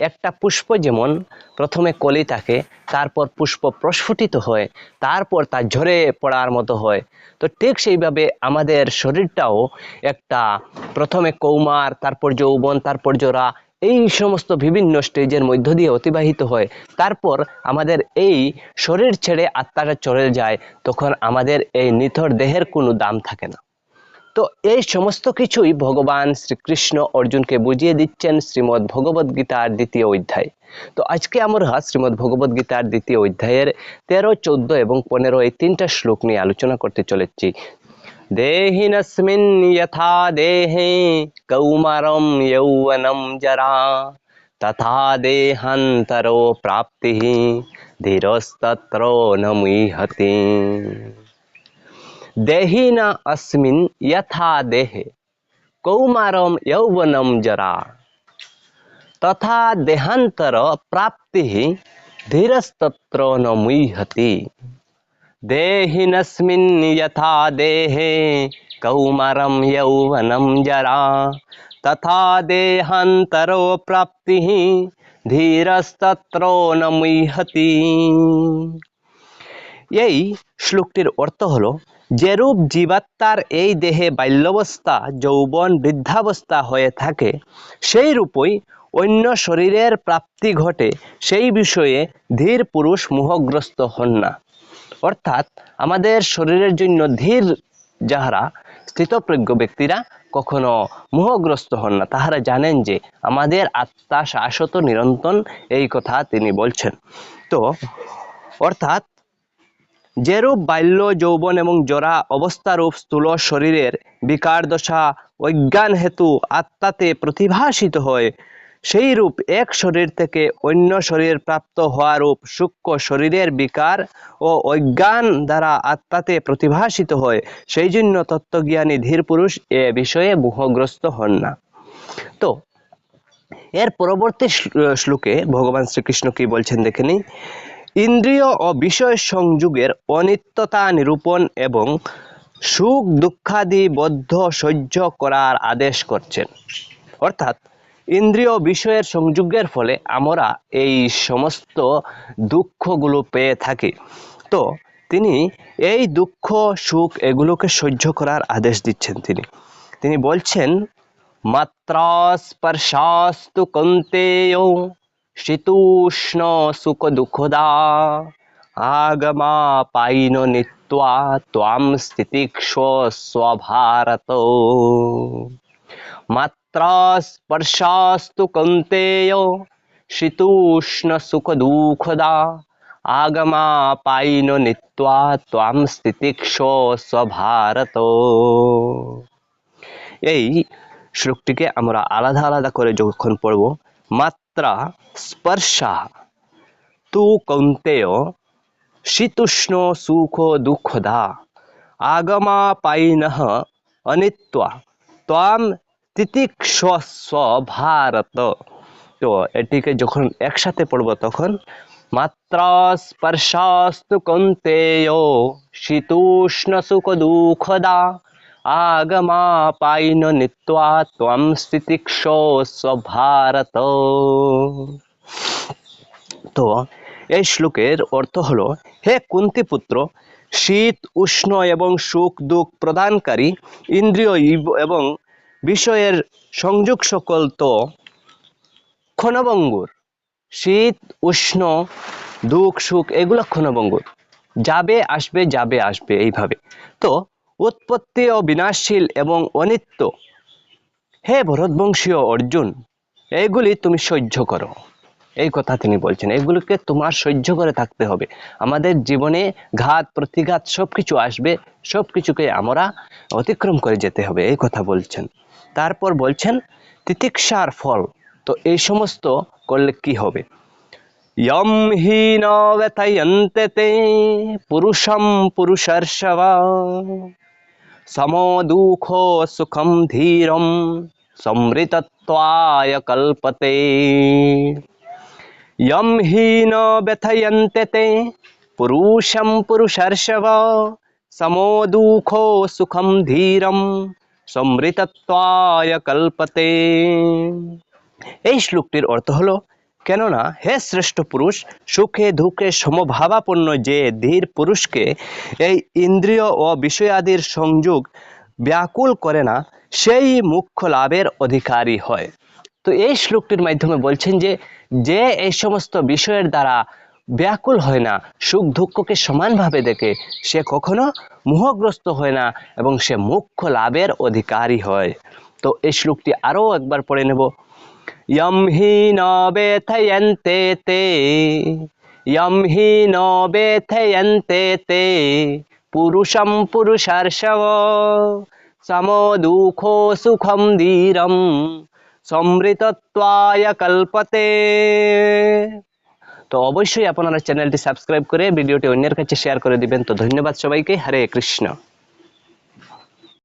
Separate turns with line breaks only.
একটা পুষ্প যেমন প্রথমে কলি থাকে, তারপর পুষ্প প্রস্ফুটিত হয়, তারপর তা ঝরে পড়ার মতো হয়। তো ঠিক সেইভাবে আমাদের শরীরটাও একটা প্রথমে কৌমার, তারপর যৌবন, তারপর জোড়া এই সমস্ত বিভিন্ন স্টেজের মধ্য দিয়ে অতিবাহিত হয়। তারপর আমাদের এই শরীর ছেড়ে আত্মাটা চলে যায়, তখন আমাদের এই নিথর দেহের কোনো দাম থাকে না। তো এই সমস্ত কিছুই ভগবান শ্রীকৃষ্ণ অর্জুনকে বুঝিয়ে দিচ্ছেন শ্রীমদ্ ভগবদ গীতার দ্বিতীয় অধ্যায়। তো আজকে আমরা শ্রীমদ্ ভগবদ গীতার দ্বিতীয় অধ্যায়ের তেরো, চোদ্দ এবং পনেরো এই তিনটা শ্লোক নিয়ে আলোচনা করতে চলেছি। দেহিনস্মিন যথা দেহে কৌমারম যৌবনম জরা, তথা দেহান্তরো প্রাপ্তি, ধীরস্তত্র নমীহতি। দেহিন अस्मिन् यथा देहे कौमारं यौवनं जरा तथा देहान्तर प्राप्तिः धीरस्तत्र न मुह्यति देहिनस्मिन् यथा देहे कौमारं यौवनं जरा तथा देहान्तरो प्राप्तिः धीरस्तत्र न मुह्यति এই শ্লোকটির অর্থ হলো যেরূপ জীবাত্মার এই দেহে বাল্যাবস্থা, যৌবন বৃদ্ধাবস্থা হয়ে থাকে সেই রূপই অন্য শরীরের প্রাপ্তি ঘটে, সেই বিষয়ে ধীর পুরুষ মোহগ্রস্ত হন না। অর্থাৎ আমাদের শরীরের জন্য ধীর যাহারা, স্থিতপ্রজ্ঞ ব্যক্তিরা কখনো মোহগ্রস্ত হন না। তাহারা জানেন যে আমাদের আত্মা শাশ্বত নিরন্তন এই কথা তিনি বলছেন। তো, অর্থাৎ যেরূপ বাল্য, যৌবন এবং জরা অবস্থারূপ স্থূল শরীরের বিকার দশা অজ্ঞান হেতু আত্মাতে প্রতিভাসিত হয় সেই রূপ এক শরীর থেকে অন্য শরীর প্রাপ্ত হওয়া রূপ সূক্ষ্ম শরীরের বিকার ও অজ্ঞান দ্বারা আত্মাতে প্রতিভাসিত হয় সেই জন্য তত্ত্বজ্ঞানী ধীর পুরুষ এ বিষয়ে মোহগ্রস্ত হন না। তো, এর পরবর্তী শ্ল- শ্লোকে ভগবান শ্রীকৃষ্ণ কি বলছেন দেখে নিই। ইন্দ্রিয় ও বিষয় সংযোগের অনিত্যতা নিরূপণ এবং সুখ দুঃখাদি বদ্ধ সহ্য করার আদেশ করছেন। অর্থাৎ, ইন্দ্রিয় বিষয়ের সংযোগের ফলে আমরা এই সমস্ত দুঃখগুলো পেয়ে থাকি। তো, তিনি এই দুঃখ, সুখ এগুলোকে সহ্য করার আদেশ দিচ্ছেন তিনি। তিনি বলছেন মাত্রা স্পর্শাস্তু কন্তেয় শীতোষ্ণ সুখ দুঃখদা আগমা পাইন নিত্বা ত্বাম স্থিতিক্ষ স্বভারত মাত্রা স্পর্শাস্তু কন্তেয় শীতোষ্ণ সুখ দুঃখদা আগমা পাইন নিত্বা ত্বাম স্থিতিক্ষ স্বভারত এই শ্লোকটিকে আমরা আলাদা আলাদা করে যখন পড়ব, মাত্রা স্পর্শা তু কৌন্তেয় শীতুষ্ণ সুখ দুঃখদা আগমা পাইনঃ অনিত্বা ত্বাম তিতিক্ষস্ব ভারত তো এটিকে যখন একসাথে পড়ব তখন মাত্রা স্পর্শাস্তু কৌন্তেয় শীতোষ্ণ সুখ দুঃখদা পাইন নিত্বা ত্বম স্থিতিক্ষস্ব ভারত তো এই শ্লোকের অর্থ হলো, হে কুন্তি পুত্র শীত, উষ্ণ এবং সুখ, দুঃখ প্রদানকারী, ইন্দ্রিয় এবং বিষয়ের সংযোগ সকল তো ক্ষণভঙ্গুর। শীত, উষ্ণ, দুঃখ, সুখ, এগুলো ক্ষণভঙ্গুর। যাবে, আসবে যাবে, আসবে, এইভাবে। তো উৎপত্তি ও বিনাশশীল এবং অনিত্য। হে ভরতবংশীয় অর্জুন, এইগুলি তুমি সহ্য করো। এই কথা তিনি বলছেন এগুলোকে তোমার সহ্য করে থাকতে হবে। আমাদের জীবনে ঘাত, প্রতিঘাত সব কিছু আসবে সব কিছুকে আমরা অতিক্রম করে যেতে হবে, এই কথা বলছেন। তারপর বলছেন, তিতিক্ষার ফল, তো এই সমস্ত করলে কি হবে? ইয়ম হি নগতায়ন্তে পুরুষম পুরুষার্ষবা पुरुषं पुरुषर्षव समो दुःखो सुखं धीरं संवृतत्वाय कल्पते यं हि न व्यथयन्ते ते पुरुषं पुरुषर्षव समो दुःखो सुखं धीरं संवृतत्वाय कल्पते এই শ্লোকটির অর্থ হলো কেননা হে শ্রেষ্ঠ পুরুষ, সুখে দুঃখে সমভাবাপন্ন যে ধীর পুরুষকে এই ইন্দ্রিয় ও বিষয়াদির সংযোগ ব্যাকুল করে না, সেই মুখ্য লাভের অধিকারী হয়। তো এই শ্লোকটির মাধ্যমে বলছেন যে যে এই সমস্ত বিষয়ের দ্বারা ব্যাকুল হয় না, সুখ দুঃখকে সমানভাবে দেখে, সে কখনো মোহগ্রস্ত হয় না এবং সে মুখ্য লাভের অধিকারী হয়। তো এই শ্লোকটি আরও একবার পড়ে নেব। യംഹീനോ ബേഥയന്തേ തേ യംഹീനോ ബേഥയന്തേ തേ പുരുഷം പുരുഷർഷവ സമോ ദുഃഖോ സുഖം ധീരം সমৃতত্বায় কল্পতে তো অবশ্যই আপনারা চ্যানেলটি সাবস্ক্রাইব করে ভিডিওটি অন্যের কাছে শেয়ার করে দিবেন তো ধন্যবাদ সবাইকে হরে কৃষ্ণ